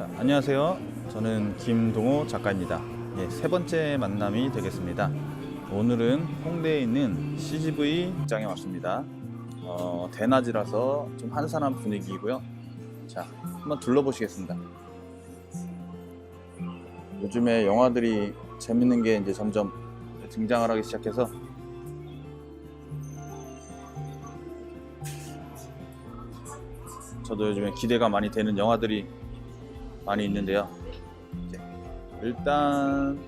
자, 안녕하세요. 저는 김동호 작가입니다. 예, 세 번째 만남이 되겠습니다. 오늘은 홍대에 있는 CGV 극장에 왔습니다. 어, 대낮이라서 좀 한산한 분위기이고요. 자, 한번 둘러보시겠습니다. 요즘에 영화들이 재밌는 게 이제 점점 등장을 하기 시작해서 저도 요즘에 기대가 많이 되는 영화들이 많이 있는데요. 일단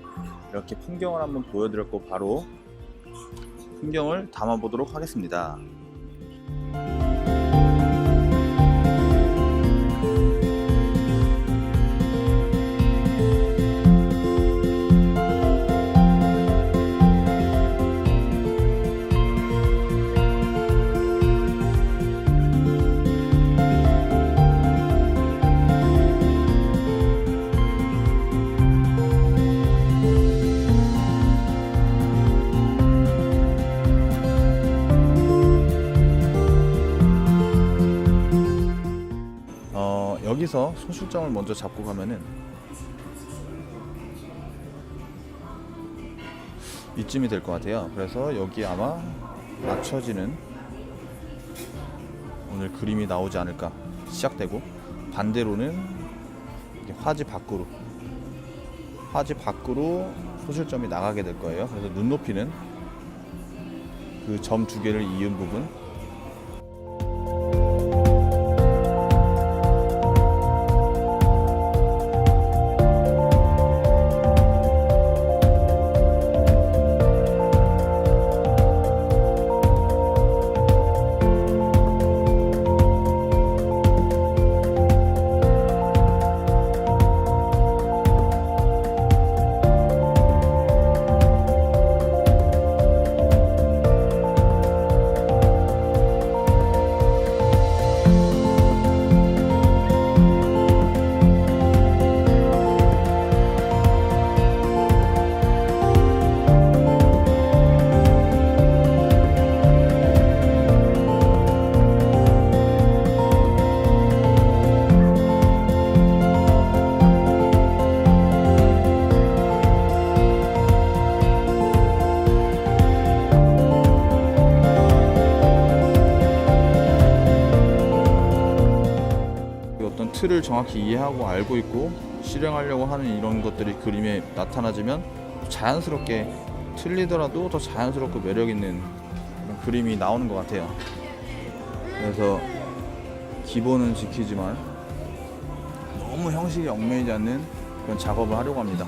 이렇게 풍경을 한번 보여드렸고 바로 풍경을 담아보도록 하겠습니다. 여기서 소실점을 먼저 잡고 가면은 이쯤이 될 것 같아요. 그래서 여기 아마 맞춰지는 오늘 그림이 나오지 않을까 시작되고 반대로는 화지 밖으로 화지 밖으로 소실점이 나가게 될 거예요. 그래서 눈높이는 그 점 두 개를 이은 부분 틀을 정확히 이해하고 알고 있고 실행하려고 하는 이런 것들이 그림에 나타나지면 자연스럽게 틀리더라도 더 자연스럽고 매력 있는 그림이 나오는 것 같아요. 그래서 기본은 지키지만 너무 형식에 얽매이지 않는 그런 작업을 하려고 합니다.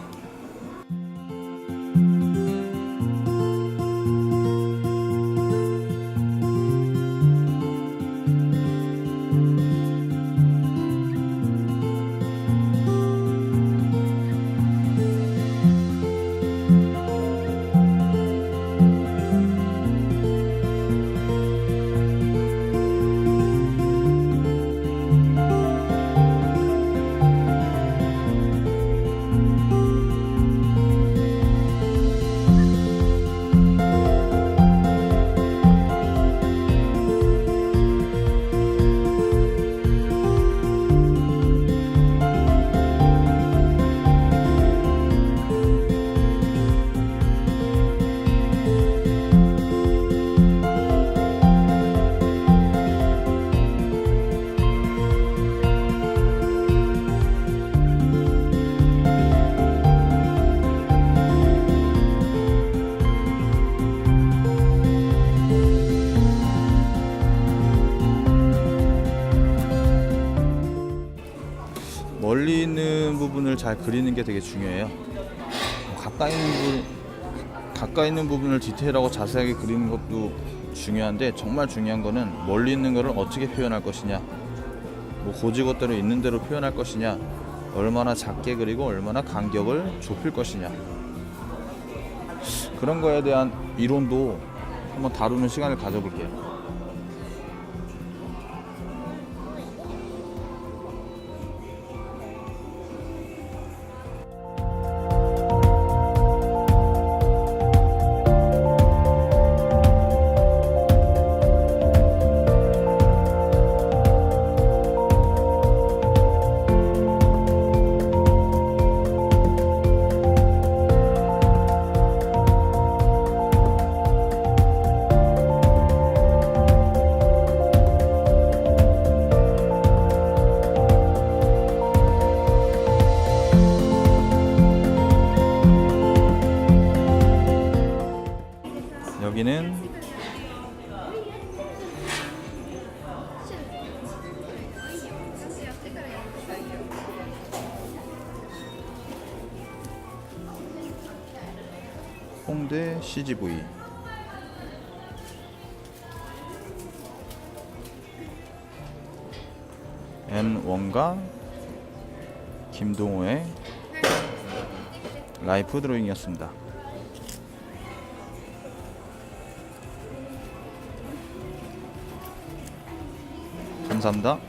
멀리 있는 부분을 잘 그리는 게 되게 중요해요. 가까이 있는 부분, 가까이 있는 부분을 디테일하고 자세하게 그리는 것도 중요한데 정말 중요한 거는 멀리 있는 거를 어떻게 표현할 것이냐, 뭐 고지것대로 있는 대로 표현할 것이냐, 얼마나 작게 그리고 얼마나 간격을 좁힐 것이냐 그런 거에 대한 이론도 한번 다루는 시간을 가져볼게요. 여기는 홍대 CGV N1과 김동호의 라이프 드로잉이었습니다. 감사합니다.